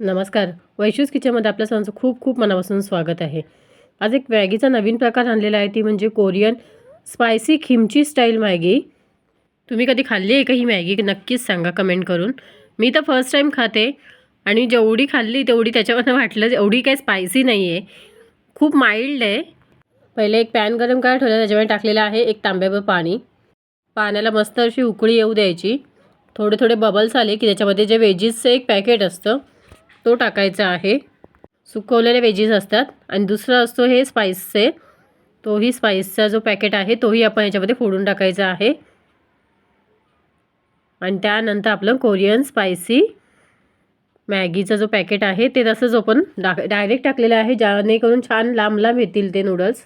नमस्कार. वैशूज किचनमध्ये आपल्या सर्वांचं खूप खूप मनापासून स्वागत आहे. आज एक मॅगीचा नवीन प्रकार आणलेला आहे. ती म्हणजे Korean spicy kimchi style Maggi. तुम्ही कधी खाल्ली आहे का ही मॅगी? नक्कीच सांगा कमेंट करून. मी तर फर्स्ट टाईम खाते आणि जेवढी खाल्ली तेवढी त्याच्यावरनं वाटलं एवढी काही स्पायसी नाही आहे खूप माइल्ड आहे. पहिले एक पॅन गरम करायला ठेवलं त्याच्यामध्ये टाकलेलं आहे एक तांब्याभर पाणी. पाण्याला मस्त अशी उकळी येऊ द्यायची. थोडे थोडे बबल्स आले की त्याच्यामध्ये जे वेजीसचं एक पॅकेट असतं तो टाकायचा आहे. सुकवलेले वेजीस असतात. आणि दुसरा असतो हे स्पाईसचे तोही स्पाईसचा जो पॅकेट आहे तोही आपण याच्यामध्ये फोडून टाकायचा आहे. आणि त्यानंतर आपलं कोरियन स्पायसी मॅगीचं जो पॅकेट आहे ते तसंच आपण डा डायरेक्ट टाकलेलं आहे जेणेकरून छान लांब लांब येतील ते नूडल्स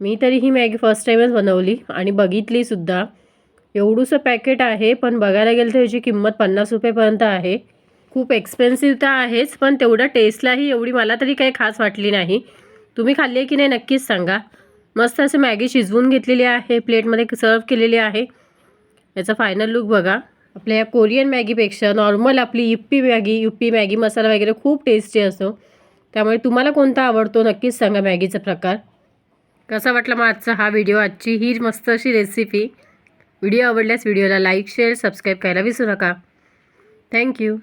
मी तरी ही मॅगी फर्स्ट टाईमच बनवली आणि बघितलीसुद्धा एवढूसं पॅकेट आहे पण बघायला गेलं तर याची किंमत पन्नास रुपयेपर्यंत आहे. खूप एक्सपेन्सिव्ह तर आहेच पण तेवढं टेस्टलाही एवढी मला तरी काही खास वाटली नाही. तुम्ही खाल्ली आहे की नाही नक्कीच सांगा. मस्त असं मॅगी शिजवून घेतलेली आहे प्लेटमध्ये सर्व केलेली आहे. याचा फायनल लुक बघा. आपल्या या कोरियन मॅगीपेक्षा नॉर्मल आपली Yippee Maggi Yippee Maggi masala वगैरे खूप टेस्टी असतो. त्यामुळे तुम्हाला कोणता आवडतो नक्कीच सांगा मॅगीचा प्रकार. कसा वाटला मग आजचा हा व्हिडिओ आजची ही मस्त अशी रेसिपी व्हिडिओ आवडल्यास व्हिडिओला लाईक शेअर सबस्क्राईब करायला विसरू नका. थँक्यू